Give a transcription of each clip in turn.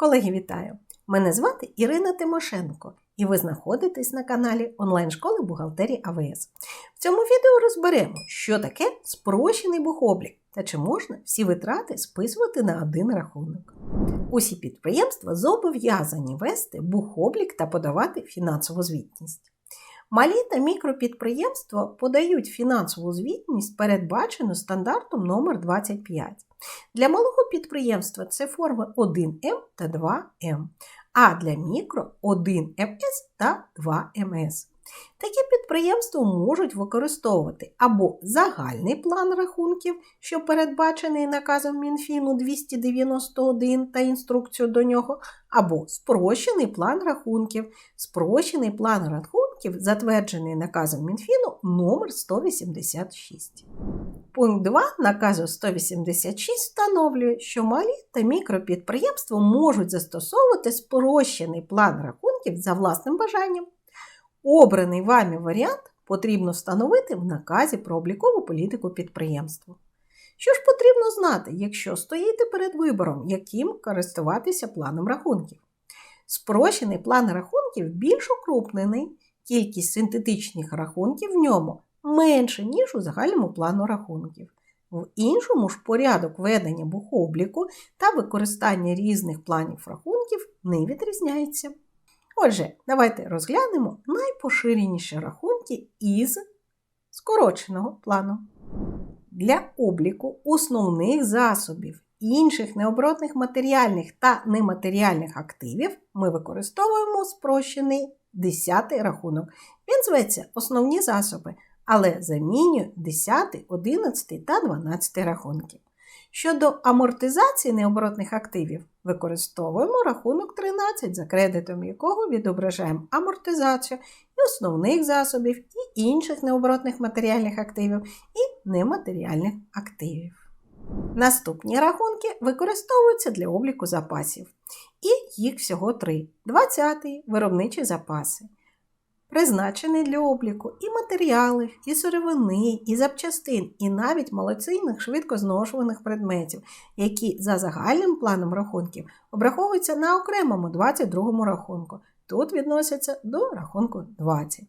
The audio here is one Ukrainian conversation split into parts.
Колеги, вітаю! Мене звати Ірина Тимошенко, і ви знаходитесь на каналі онлайн-школи бухгалтерії АВС. В цьому відео розберемо, що таке спрощений бухоблік та чи можна всі витрати списувати на один рахунок. Усі підприємства зобов'язані вести бухоблік та подавати фінансову звітність. Малі та мікропідприємства подають фінансову звітність, передбачену стандартом номер 25 Для малого підприємства це форми 1М та 2М, а для мікро 1МС та 2МС. Такі підприємства можуть використовувати або загальний план рахунків, що передбачений наказом Мінфіну 291 та інструкцію до нього, або спрощений план рахунків. Спрощений план рахунків, затверджений наказом Мінфіну номер 186. Пункт 2 наказу 186 встановлює, що малі та мікропідприємства можуть застосовувати спрощений план рахунків за власним бажанням. Обраний вами варіант потрібно встановити в наказі про облікову політику підприємства. Що ж потрібно знати, якщо стоїте перед вибором, яким користуватися планом рахунків? Спрощений план рахунків більш укрупнений, кількість синтетичних рахунків в ньому менше, ніж у загальному плану рахунків. В іншому ж порядок ведення бухобліку та використання різних планів рахунків не відрізняється. Отже, давайте розглянемо найпоширеніші рахунки із скороченого плану. Для обліку основних засобів інших необоротних матеріальних та нематеріальних активів ми використовуємо спрощений 10 рахунок. Він зветься основні засоби, але замінює 10, 11 та 12 рахунки. Щодо амортизації необоротних активів, використовуємо рахунок 13, за кредитом якого відображаємо амортизацію і основних засобів, і інших необоротних матеріальних активів, і нематеріальних активів. Наступні рахунки використовуються для обліку запасів. І їх всього три: 20-й виробничі запаси призначений для обліку і матеріалів, і сировини, і запчастин, і навіть малоцінних швидкозношуваних предметів, які за загальним планом рахунків обраховуються на окремому 22-му рахунку. Тут відносяться до рахунку 20.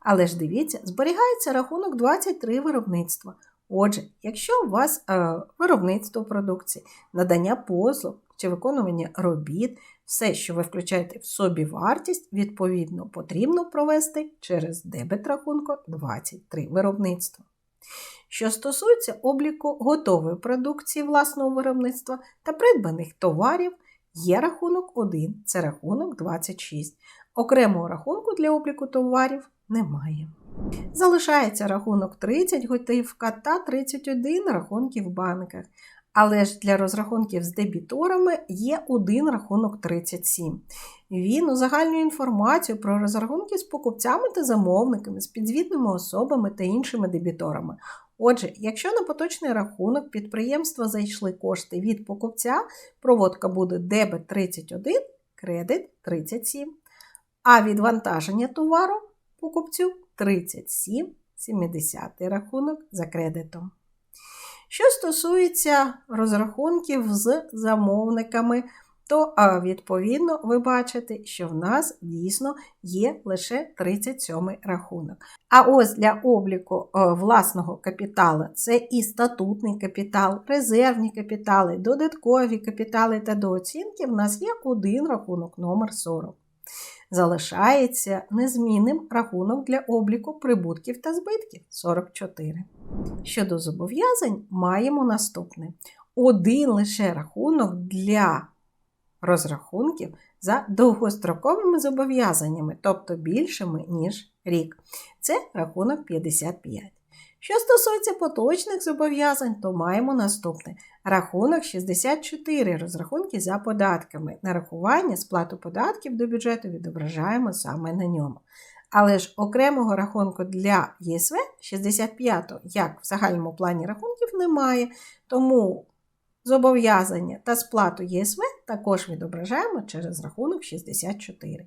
Але ж дивіться, зберігається рахунок 23 виробництва. Отже, якщо у вас е, виробництво продукції, надання послуг чи виконування робіт, все, що ви включаєте в собі вартість, відповідно, потрібно провести через дебет рахунку 23 виробництва. Що стосується обліку готової продукції власного виробництва та придбаних товарів, є рахунок 1, це рахунок 26. Окремого рахунку для обліку товарів немає. Залишається рахунок 30 готівка та 31 рахунків в банках. Але ж для розрахунків з дебіторами є один рахунок 37. Він узагальнює інформацію про розрахунки з покупцями та замовниками, з підзвітними особами та іншими дебіторами. Отже, якщо на поточний рахунок підприємства зайшли кошти від покупця, проводка буде дебет 31, кредит 37, а відвантаження товару покупцю 37, 70 рахунок за кредитом. Що стосується розрахунків з замовниками, то, відповідно, ви бачите, що в нас дійсно є лише 37 рахунок. А ось для обліку власного капіталу це і статутний капітал, резервні капітали, додаткові капітали та дооцінки, в нас є один рахунок номер 40 Залишається незмінним рахунок для обліку прибутків та збитків 44. Щодо зобов'язань, маємо наступне: один лише рахунок для розрахунків за довгостроковими зобов'язаннями, тобто більшими, ніж рік. Це рахунок 55. Що стосується поточних зобов'язань, то маємо наступне: рахунок 64 розрахунки за податками. Нарахування сплату податків до бюджету відображаємо саме на ньому. Але ж окремого рахунку для ЄСВ 65, як в загальному плані рахунків, немає, тому зобов'язання та сплату ЄСВ також відображаємо через рахунок 64.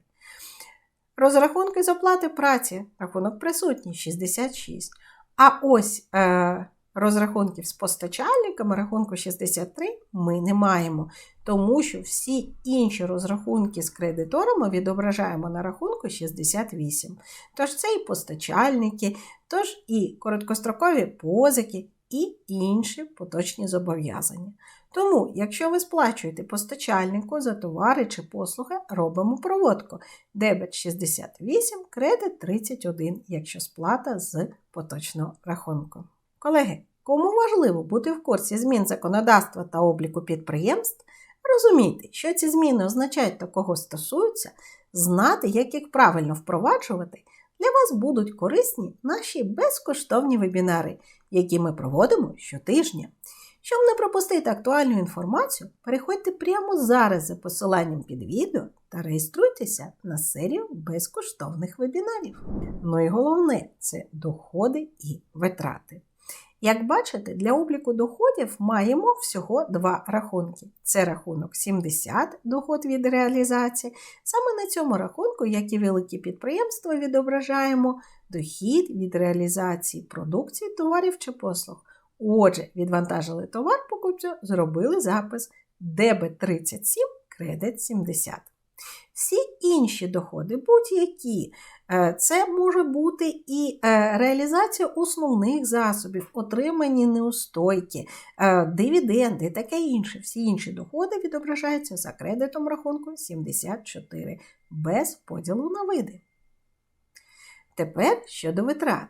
Розрахунки з оплати праці, рахунок присутній 66. А ось е, Розрахунків з постачальниками рахунку 63 ми не маємо, тому що всі інші розрахунки з кредиторами відображаємо на рахунку 68. Тож це і постачальники, тож і короткострокові позики, і інші поточні зобов'язання. Тому, якщо ви сплачуєте постачальнику за товари чи послуги, робимо проводку. Дебет 68, кредит 31, якщо сплата з поточного рахунку. Колеги, кому важливо бути в курсі змін законодавства та обліку підприємств, розуміти, що ці зміни означають та кого стосуються, знати, як їх правильно впроваджувати, для вас будуть корисні наші безкоштовні вебінари, які ми проводимо щотижня. Щоб не пропустити актуальну інформацію, переходьте прямо зараз за посиланням під відео та реєструйтеся на серію безкоштовних вебінарів. Ну і головне це доходи і витрати. Як бачите, для обліку доходів маємо всього два рахунки. Це рахунок 70 доход від реалізації. Саме на цьому рахунку, як і великі підприємства, відображаємо дохід від реалізації продукції, товарів чи послуг. Отже, відвантажили товар покупцю, зробили запис дебет 37, кредит 70. Всі інші доходи, будь-які, е, це може бути і е, реалізація основних засобів, отримані неустойки, е, дивіденди, таке інше. Всі інші доходи відображаються за кредитом рахунку 74 без поділу на види. Тепер щодо витрат.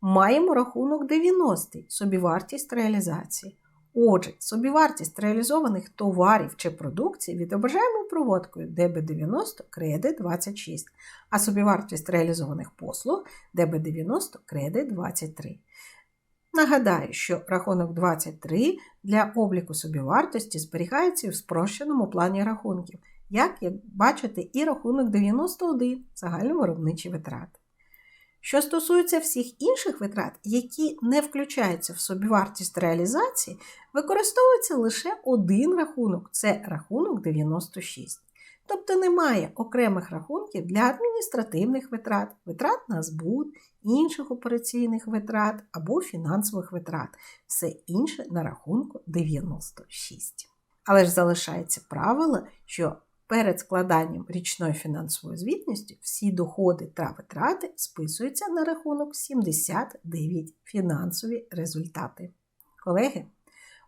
Маємо рахунок 90 собівартість реалізації. Отже, собівартість реалізованих товарів чи продукції відображаємо проводкою ДБ90 кредит 26, а собівартість реалізованих послуг ДБ90 кредит 23. Нагадаю, що рахунок 23 для обліку собівартості зберігається в спрощеному плані рахунків, як, як бачите, і рахунок 91 загальновиробничі витрати. Що стосується всіх інших витрат, які не включаються в собівартість реалізації, використовується лише один рахунок це рахунок 96. Тобто немає окремих рахунків для адміністративних витрат, витрат на збут, інших операційних витрат або фінансових витрат. Все інше на рахунку 96. Але ж залишається правило, що Перед складанням річної фінансової звітності всі доходи та витрати списуються на рахунок 79 фінансові результати. Колеги,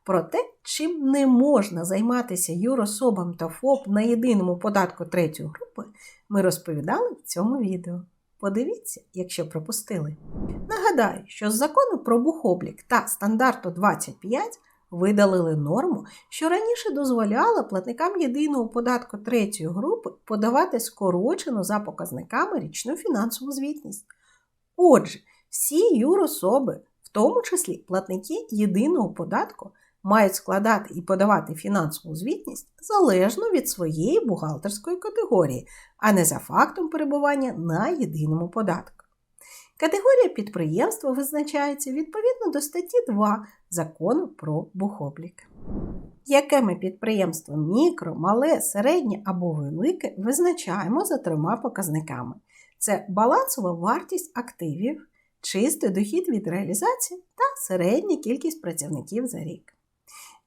про те, чим не можна займатися юрособам та ФОП на єдиному податку третьої групи, ми розповідали в цьому відео. Подивіться, якщо пропустили. Нагадаю, що з закону про бухоблік та стандарту 25 видалили норму, що раніше дозволяла платникам єдиного податку третьої групи подавати скорочену за показниками річну фінансову звітність. Отже, всі юрособи, в тому числі платники єдиного податку, мають складати і подавати фінансову звітність залежно від своєї бухгалтерської категорії, а не за фактом перебування на єдиному податку. Категорія підприємства визначається відповідно до статті 2 закону про бухоблік. Якими підприємство мікро, мале, середнє або велике визначаємо за трьома показниками: це балансова вартість активів, чистий дохід від реалізації та середня кількість працівників за рік.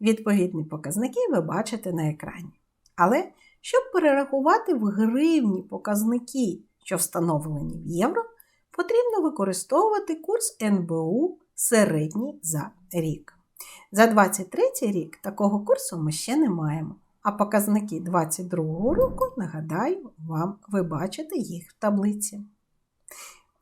Відповідні показники ви бачите на екрані. Але щоб перерахувати в гривні показники, що встановлені в євро, потрібно використовувати курс НБУ середній за рік. За 23 рік такого курсу ми ще не маємо. А показники 22 року, нагадаю, вам ви бачите їх в таблиці.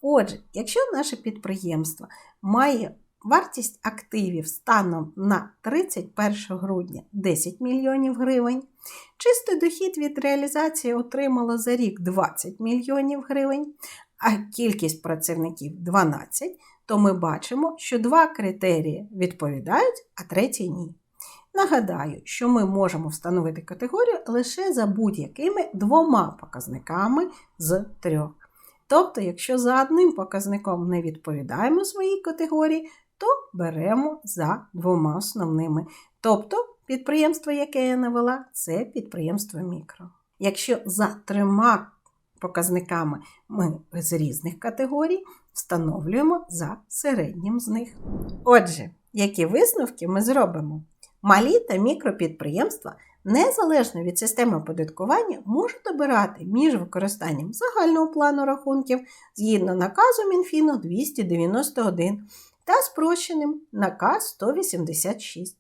Отже, якщо наше підприємство має вартість активів станом на 31 грудня 10 мільйонів гривень, чистий дохід від реалізації отримало за рік 20 мільйонів гривень, а кількість працівників 12, то ми бачимо, що два критерії відповідають, а третій ні. Нагадаю, що ми можемо встановити категорію лише за будь-якими двома показниками з трьох. Тобто, якщо за одним показником не відповідаємо своїй категорії, то беремо за двома основними. Тобто, підприємство, яке я навела, це підприємство мікро. Якщо за трьома показниками ми з різних категорій встановлюємо за середнім з них. Отже, Які висновки ми зробимо? Малі та мікропідприємства незалежно від системи оподаткування можуть обирати між використанням загального плану рахунків згідно наказу Мінфіну 291 та спрощеним наказ 186.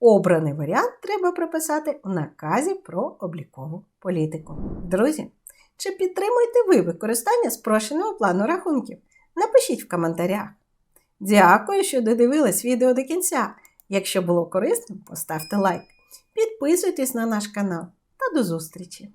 Обраний варіант треба прописати у наказі про облікову політику. Друзі, чи підтримуєте ви використання спрощеного плану рахунків? Напишіть в коментарях. Дякую, що додивились відео до кінця. Якщо було корисним, поставте лайк. Підписуйтесь на наш канал та до зустрічі!